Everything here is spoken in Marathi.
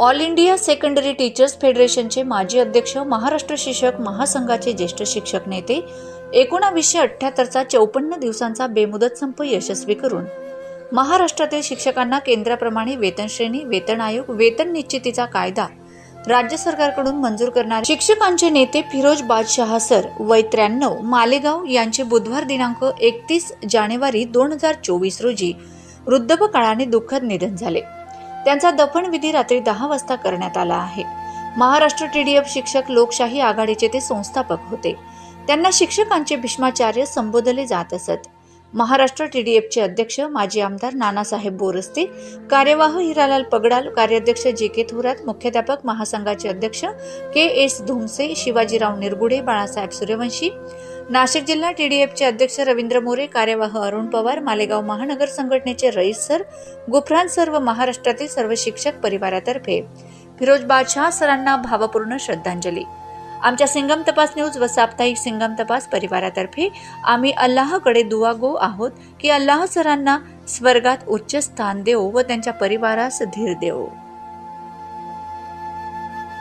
ऑल इंडिया सेकंडरी टीचर्स फेडरेशनचे माजी अध्यक्ष महाराष्ट्र शिक्षक महासंघाचे ज्येष्ठ शिक्षक नेते एकोणावीसशे अठ्ठ्याहत्तरचा चौपन्न दिवसांचा बेमुदत संप यशस्वी करून महाराष्ट्रातील शिक्षकांना केंद्राप्रमाणे वेतनश्रेणी वेतन आयोग वेतन निश्चितीचा कायदा राज्य सरकारकडून मंजूर करणारे शिक्षकांचे नेते फिरोज बादशहा सर वय त्र्याण्णव मालेगाव यांचे बुधवार दिनांक एकतीस जानेवारी दोन हजार चोवीस रोजी वृद्धपकाळाने दुःखद निधन झाले. त्यांचा दफनविधी रात्री दहा वाजता करण्यात आला आहे. महाराष्ट्र टीडीएफ शिक्षक लोकशाही आघाडीचे ते संस्थापक होते. त्यांना शिक्षकांचे भीष्माचार्य संबोधले जात असत. महाराष्ट्र टी डी एफचे अध्यक्ष माजी आमदार नानासाहेब बोरस्ते कार्यवाह हिरालाल पगडाल कार्याध्यक्ष जे के थोरात मुख्याध्यापक महासंघाचे अध्यक्ष के एस धुमसे शिवाजीराव निरगुडे बाळासाहेब सूर्यवंशी. नाशिक जिल्हा टी डी एफचे अध्यक्ष रवींद्र मोरे कार्यवाह अरुण पवार मालेगाव महानगर संघटनेचे रईस सर गुफरान सर व महाराष्ट्रातील सर्व शिक्षक परिवारातर्फे. फिरोज बादशहा सरांना भावपूर्ण श्रद्धांजली. आमच्या सिंगम तपास न्यूज व साप्ताहिक सिंगम तपास परिवारातर्फे आम्ही अल्लाहकडे दुआ गो आहोत की अल्लाह सरांना स्वर्गात उच्च स्थान देऊ व त्यांच्या परिवारास धीर देवो.